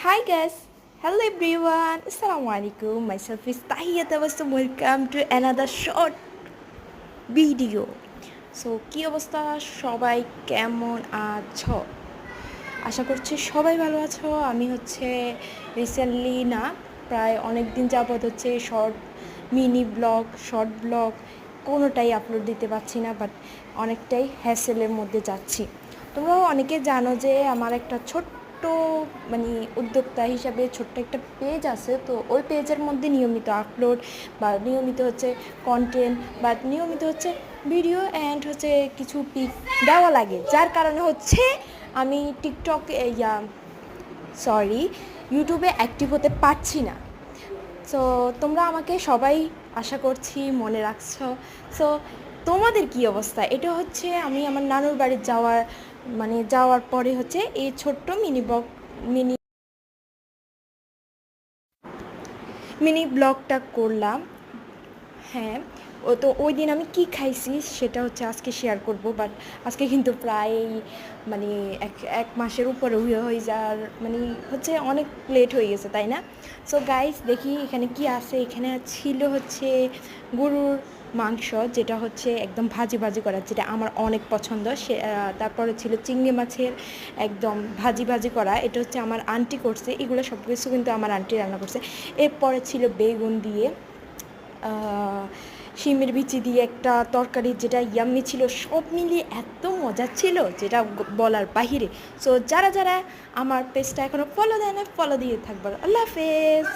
Hi guys, hello everyone, Assalamualaikum. Myself is Tahiyat Tabassum. Welcome to another short video. So কী অবস্থা সবাই কেমন আছো আশা করছি সবাই ভালো আছো আমি হচ্ছে রিসেন্টলি না প্রায় অনেক দিন যাবৎ হচ্ছে short mini blog short blog কোনোটাই আপলোড দিতে পারছি না বাট অনেকটাই হ্যাসেলের মধ্যে যাচ্ছি তোমরাও অনেকে জানো যে আমার একটা ছোট্ট মানে উদ্যোক্তা হিসাবে ছোট্ট একটা পেজ আছে, তো ওই পেজের মধ্যে নিয়মিত আপলোড বা নিয়মিত হচ্ছে কন্টেন্ট বা নিয়মিত হচ্ছে ভিডিও অ্যান্ড হচ্ছে কিছু পিক দেওয়া লাগে। যার কারণে হচ্ছে আমি টিকটক ইয়া সরি ইউটিউবে অ্যাক্টিভ হতে পারছি না। সো তোমরা আমাকে সবাই আশা করছি মনে রাখছো। সো তোমাদের কি অবস্থা? এটা হচ্ছে আমি আমার নানুর বাড়ি যাওয়ার মানে যাওয়ার পরে হচ্ছে এই ছোট্ট মিনি বক, মিনি মিনি ব্লগটা করলাম। হ্যাঁ ও তো ওই দিন আমি কি খাইছি সেটা হচ্ছে আজকে শেয়ার করব বাট আজকে কিন্তু প্রায় মানে এক এক মাসের উপরে হয়ে যাওয়ার মানে হচ্ছে অনেক লেট হয়ে গেছে, তাই না? সো গাইস দেখি এখানে কি আছে, এখানে ছিল হচ্ছে গরুর মাংস, যেটা হচ্ছে একদম ভাজি ভাজি করা, যেটা আমার অনেক পছন্দ, সে তারপরে ছিল চিংড়ি মাছের একদম ভাজি ভাজি করা, এটা হচ্ছে আমার আন্টি করছে, এগুলো সব কিছু কিন্তু আমার আন্টি রান্না করছে। এরপরে ছিল বেগুন দিয়ে শিমের বিচি দিয়ে একটা তরকারি যেটা ইয়াম্মি ছিল, সব মিলিয়ে এত মজা ছিল যেটা বলার বাহিরে। সো যারা যারা আমার পেজটা এখনও ফলো দেয় না ফলো দিয়ে থাকবার আল্লাহ হাফেজ।